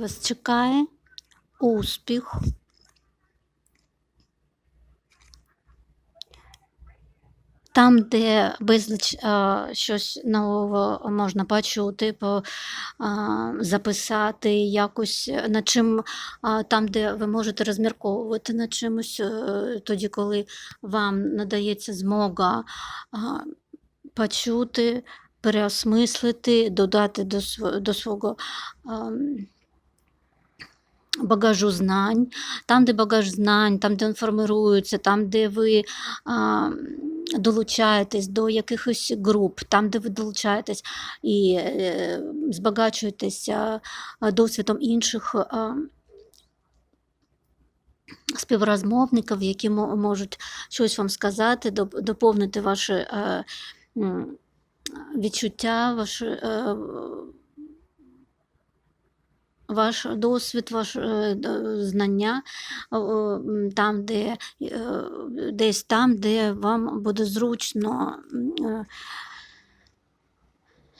Вас чекає успіх. Там, де безліч а, щось нового можна почути, по, а, записати якось над чим, а, там, де ви можете розмірковувати над чимось, е, тоді, коли вам надається змога а, почути, переосмислити, додати до, до свого. ам, багажу знань, там, де багаж знань, там, де він формирується, там, де ви а, долучаєтесь до якихось груп, там, де ви долучаєтесь і е, збагачуєтеся досвідом інших. А, Співрозмовників, які можуть щось вам сказати, доповнити ваші е, відчуття, ваші, е, ваш досвід, ваш е, знання там, де, е, десь там, де вам буде зручно,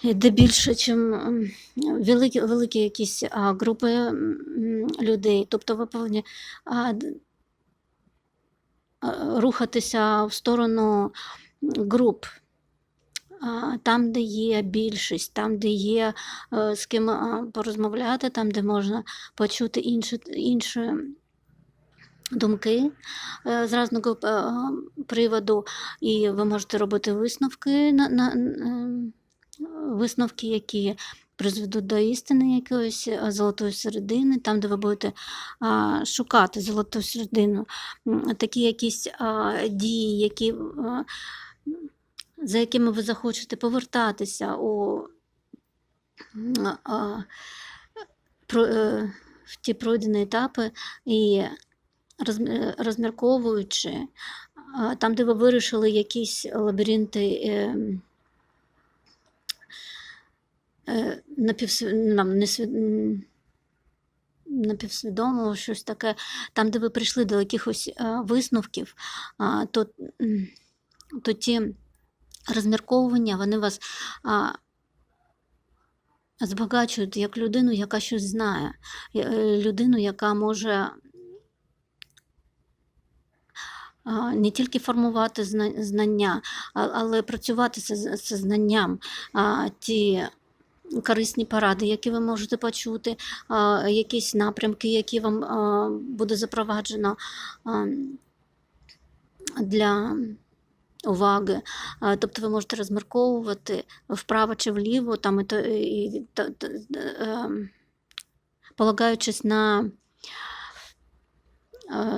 е, де більше, чим великі, великі якісь групи людей. Тобто ви повинні рухатися в сторону груп. Там, де є більшість, там, де є е, з ким порозмовляти, там, де можна почути інші, інші думки е, з різного е, приводу, і ви можете робити висновки, на, на, е, висновки, які призведуть до істини якоїсь е, золотої середини, там, де ви будете а, шукати золоту середину, такі якісь а, дії, які. а, за якими ви захочете повертатися у, е, в ті пройдені етапи і е, розмірковуючи, там, де ви вирішили якісь лабіринти е, напівсві- нам, несві- м, напівсвідомого, щось таке, там, де ви прийшли до якихось висновків, то, то ті розмірковування, вони вас а, збагачують як людину, яка щось знає, е, людину, яка може не тільки формувати знання, але працювати з знанням. Ті корисні поради, які ви можете почути, якісь напрямки, які вам буде запроваджено для уваги. Тобто ви можете розмірковувати вправо чи вліво, там, і, то- і, та- та- ем, полагаючись на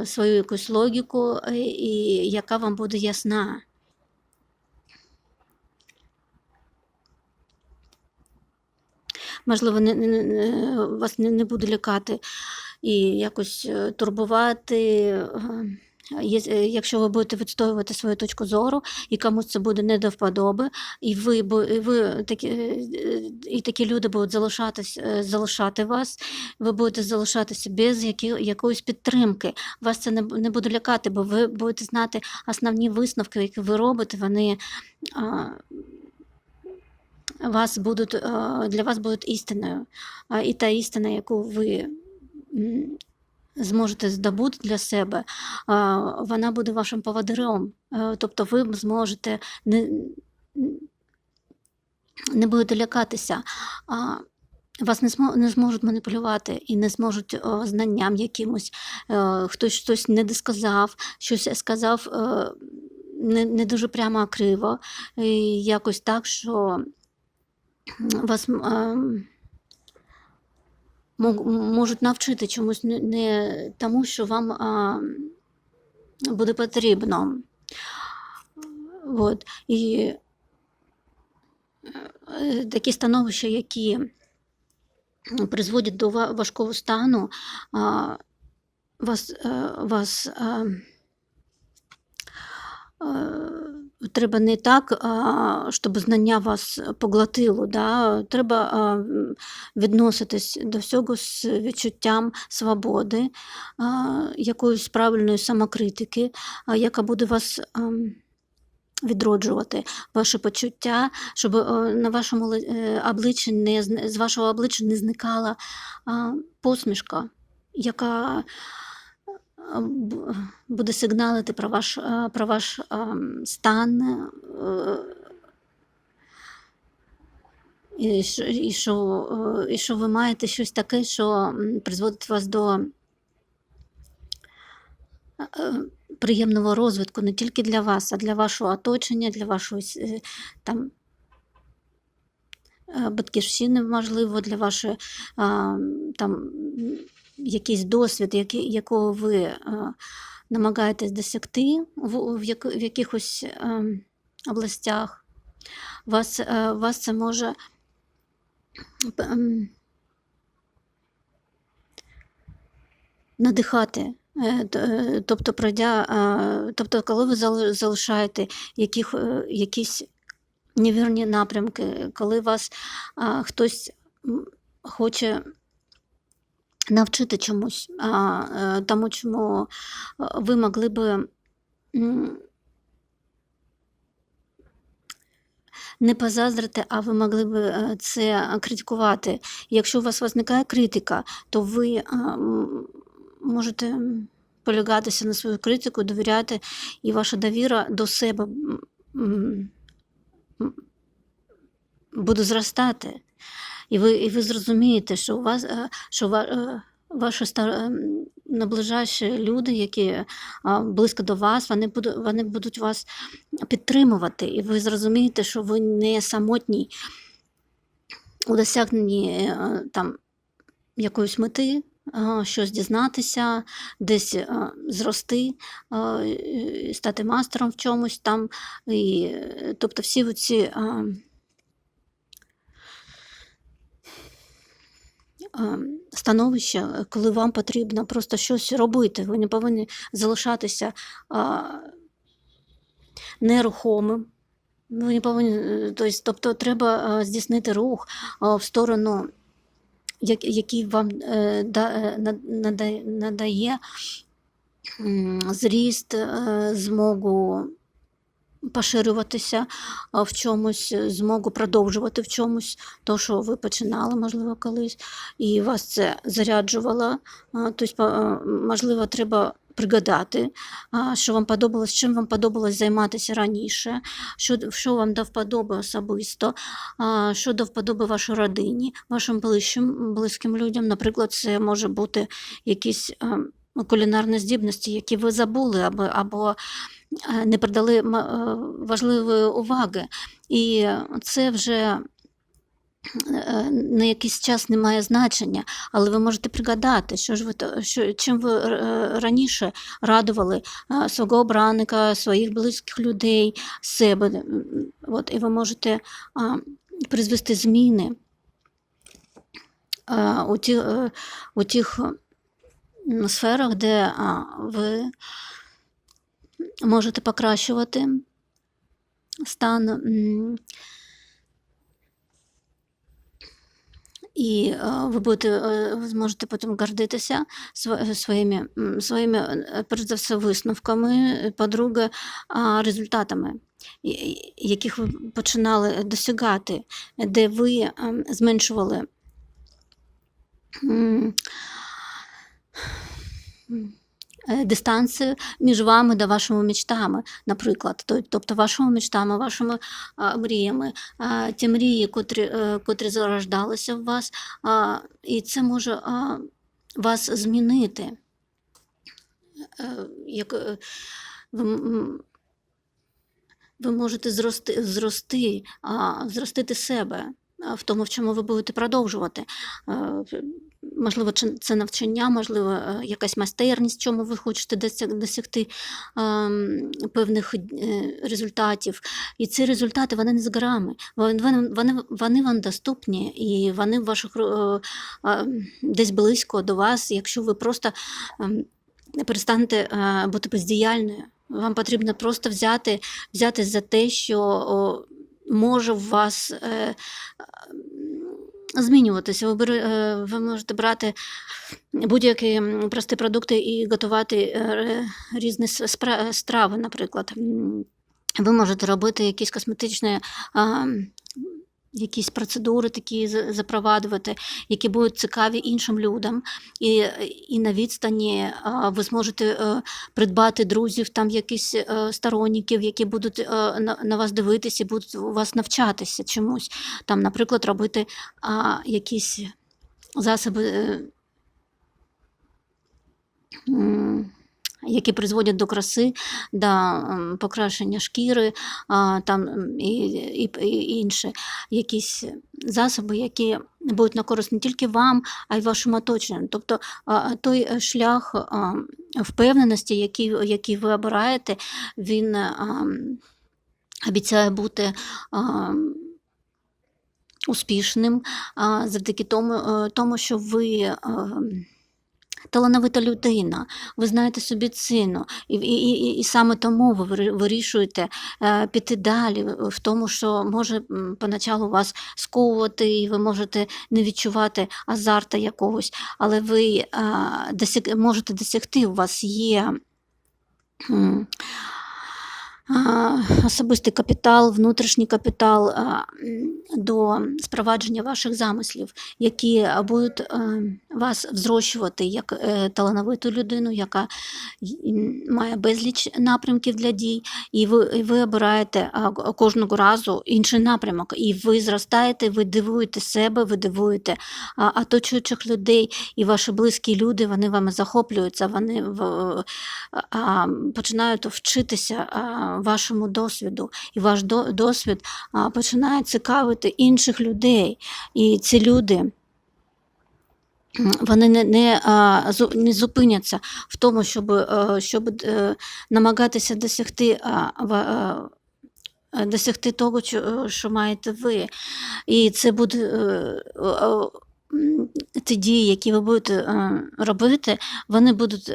е, свою якусь логіку, е, і яка вам буде ясна. Можливо, не, не, вас не, не буде лякати і якось е, турбувати. Е, е, Якщо ви будете відстоювати свою точку зору, і комусь це буде не до вподоби, і ви, і ви такі, е, і такі люди будуть залишатись, е, залишати вас, ви будете залишатися без які, якоїсь підтримки. Вас це не, не буде лякати, бо ви будете знати основні висновки, які ви робите, вони а, вас будуть, для вас будуть істиною. І та істина, яку ви зможете здобути для себе, вона буде вашим поводирем. Е, Тобто ви зможете не, не будете лякатися. Вас не, змо, не зможуть маніпулювати і не зможуть знанням якимось. Е, хтось щось не досказав, щось сказав е, не, не дуже прямо а криво, і якось так, що вас мог- можуть навчити чомусь не, тому, що вам а, буде потрібно. От. І е, такі становища, які призводять до важкого стану, а, вас, е, вас а, е, треба не так, щоб знання вас поглотило. Да? Треба відноситись до всього з відчуттям свободи, якоїсь правильної самокритики, яка буде вас відроджувати ваші почуття, щоб е, на вашому е, обличчі не з вашого обличчя не зникала посмішка, яка буде сигналити про ваш, про ваш стан. е, І що, і, що, е, і що ви маєте щось таке, що призводить вас до е, приємного розвитку не тільки для вас, а для вашого оточення, для вашої там, батьківщини, можливо, для вашої там, якийсь досвід, який, якого ви а, намагаєтесь досягти в, в, як, в якихось е, областях. Вас, е, вас це може ем, надихати. Е, е, Тобто, пройдя, е, тобто, коли ви зали- залишаєте яких, е, якісь невірні напрямки, коли вас хтось хоче навчити чомусь, е, тому чому е, ви могли би не позаздрити, а ви могли би е, це критикувати. Якщо у вас виникає критика, то ви можете полягатися на свою критику, довіряти, і ваша довіра до себе буде зростати. І ви, і ви зрозумієте, що у вас, е, що ва, е, ваші ста- ем, наближаючі люди, які близько до вас, вони будуть, вони будуть вас підтримувати, і ви зрозумієте, що ви не самотні у досягненні е, там якоїсь мети, щось дізнатися, десь зрости, стати мастером в чомусь там. І, е, тобто всі ці а, становища, коли вам потрібно просто щось робити, ви не повинні залишатися нерухомим. Ви не повинні, е, тобто, тобто треба здійснити рух в сторону, як- який вам е, да- е, над- надає, зріст, е, змогу поширюватися в чомусь, е, змогу продовжувати в чомусь, то, що ви починали, можливо, колись, і вас це заряджувало. Тобто, можливо, треба пригадати, що вам подобалось, чим вам подобалось займатися раніше, що, що вам до вподоби особисто, що до вподоби вашій родині, вашим ближчим, близьким людям. Наприклад, це може бути якісь е, кулінарні здібності, які ви забули або, або е, не придали е, важливої уваги. І це вже е, на якийсь час не має значення, але ви можете пригадати, що ж ви що, чим ви раніше радували свого обранника, своїх близьких людей, себе. От, і ви можете призвести зміни у, е, у тих сферах, де ви можете покращувати стан. І ви будете, е, ви зможете потім гордитися своїми, своїми е, перш за все, висновками, е, по-друге, результатами, яких ви починали досягати, де ви ем, зменшували дистанцію між вами та вашими мечтами, наприклад, тобто вашими мечтами, вашими мріями, ті мрії, котрі, е, котрі зарождалися в вас, і це може вас змінити. Е, Як, е, ви, можете зрости, зрости, зростити себе в тому, в чому ви будете продовжувати. Е, Можливо, це навчання, можливо, е, якась майстерність, чому ви хочете досягти ем, певних е, результатів. І ці результати вони не з горами. Вони, вони, вони, вам доступні і вони в ваших е, е, десь близько до вас, якщо ви просто ем, перестанете е, бути бездіяльною. Вам потрібно просто взяти, взяти за те, що може в вас е, е, змінюватися. Ви, е, ви можете брати будь-які прості продукти і готувати е, різні страви, наприклад. Ви можете робити якісь косметичні якісь процедури такі за- запроваджувати, які будуть цікаві іншим людям. І, і на відстані а, ви зможете е, придбати друзів, там якісь е, сторонників, які будуть е, на, вас дивитися, будуть у вас навчатися чомусь. Там, наприклад, робити якісь засоби. Які призводять до краси, до покращення шкіри, там і, і, і інші якісь засоби, які будуть на користь не тільки вам, а й вашому оточенню. Тобто той шлях впевненості, який, який ви обираєте, він обіцяє бути. Успішним завдяки тому, е, тому, що ви талановита людина, ви знаєте собі ціну, і, і, і, і саме тому ви вирішуєте е, піти далі в тому, що може поначалу вас сковувати, і ви можете не відчувати азарта якогось, але ви е, досяг, можете досягти, у вас є. а, Особистий капітал, внутрішній капітал до спровадження ваших замислів, які будуть е, вас взрощувати як е, талановиту людину, яка має безліч напрямків для дій, і ви, і ви обираєте кожного разу інший напрямок, і ви зростаєте, ви дивуєте себе, ви дивуєте оточуючих людей, і ваші близькі люди вони вами захоплюються, вони починають вчитися вашому досвіду, і ваш до- досвід починає цікавити інших людей. І ці люди. Вони не, не, не зупиняться в тому, щоб, е, щоб е, намагатися досягти, е, досягти того, що, маєте ви. І це буде ті дії, які ви будете робити, вони будуть.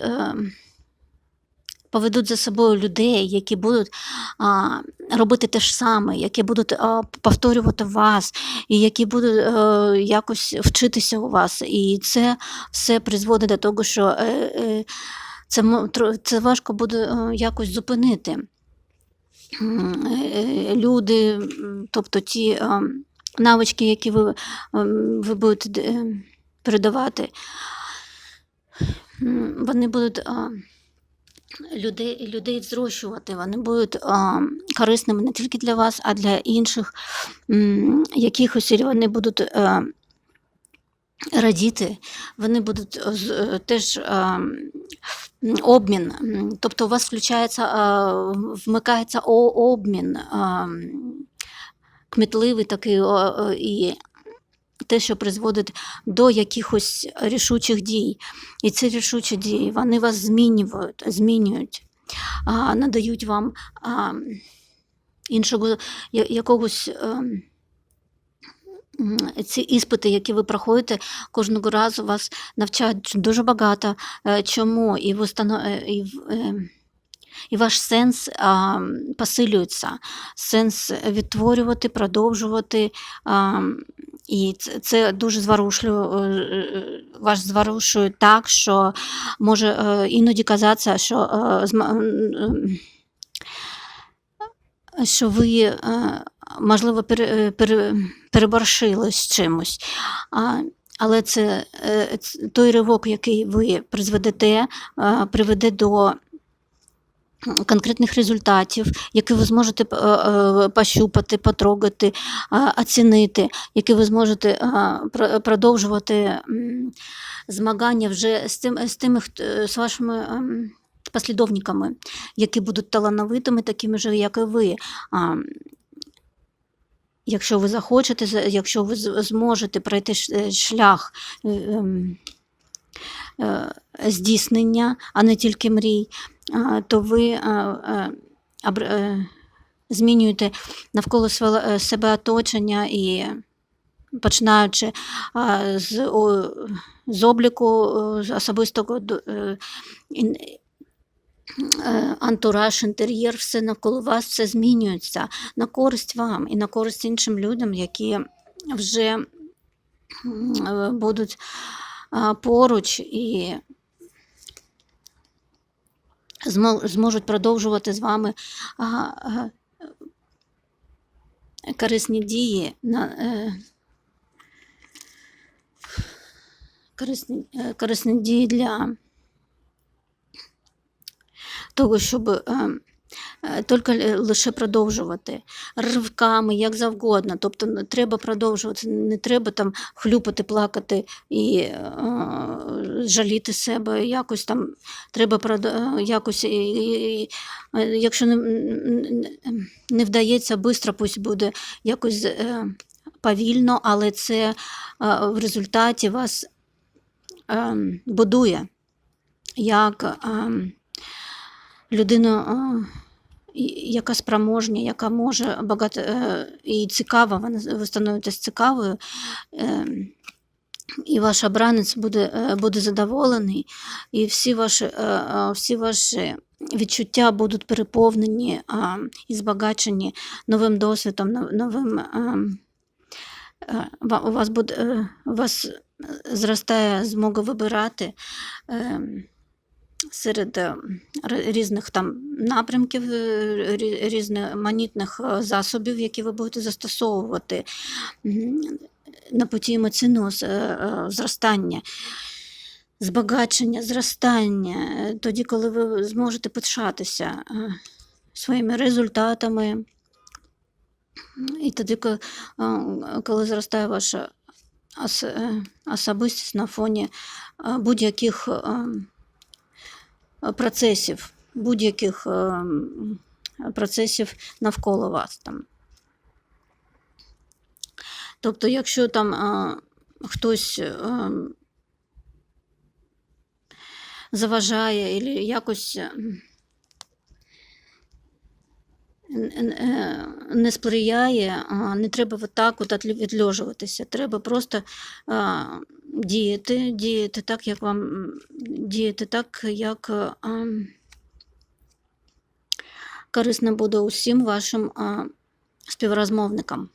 Поведуть за собою людей, які будуть а, робити те ж саме, які будуть а, повторювати вас, і які будуть е, якось вчитися у вас. І це все призводить до того, що е, е, це, це важко буде е, якось зупинити. Е, Люди, тобто ті навички, які ви, ви будете передавати, вони будуть. Е, людей, людей зрощувати. Вони будуть а, корисними не тільки для вас, а для інших м, якихось, вони будуть а, радіти, вони будуть е, е, теж а, обмін. Тобто у вас включається, вмикається обмін. а, Кмітливий такий і те, що призводить до якихось рішучих дій. І ці рішучі дії вони вас змінюють, змінюють надають вам іншого якогось. ем, Ці іспити, які ви проходите, кожного разу вас навчають дуже багато е, чому, і, ви е, і, е, і ваш сенс а, посилюється, сенс відтворювати, продовжувати. А, і це, це дуже зворушливо, е, е, вас зворушує так, що може е, іноді казатися, що, що ви, можливо, пере, переборщили з чимось. Але це той ривок, який ви призведете, приведе до конкретних результатів, які ви зможете е, е, пощупати, потрогати, е, оцінити, які ви зможете продовжувати змагання вже з, тим, з тими, з вашими ем, послідовниками, які будуть талановитими, такими ж, як і ви. Якщо ви захочете, якщо ви зможете пройти шлях ем, здійснення, а не тільки мрій, то ви е, е, е, змінюєте навколо себе оточення і починаючи з, з обліку особистого антураж, інтер'єр, все навколо вас все змінюється на користь вам і на користь іншим людям, які вже будуть поруч і зможуть продовжувати з вами а корисні дії на е, корисні, е, корисні дії для того, щоб е, тільки лише продовжувати ривками, як завгодно. Тобто треба продовжувати, не треба там хлюпати, плакати і е, жаліти себе. Якось там треба е, якось, і, і- е, якщо не, не- не вдається швидко, пусть буде якось е, повільно, але це е, в результаті вас е, будує як е, людину, е, яка спроможня, яка може багато е, і цікава, ви ви становитесь цікавою, е, і ваш обранець буде, е, буде задоволений, і всі ваші, е, всі ваші відчуття будуть переповнені і збагачені новим досвідом, новим. е, е, ва- У вас буде у вас зростає змога вибирати е, серед е, різних там напрямків, е, різноманітних е, засобів, які ви будете застосовувати на путі емоційного зростання. Збагачення, зростання, тоді, коли ви зможете пишатися своїми результатами, і тоді, коли зростає ваша особистість на фоні будь-яких процесів, будь-яких е, процесів навколо вас. Там. Тобто, якщо там е, хтось е, заважає або якось е, е, не сприяє, не треба отак от відльожуватися. Треба просто діяти, діяти так, як вам діяти так, як а, корисно буде усім вашим а, співрозмовникам.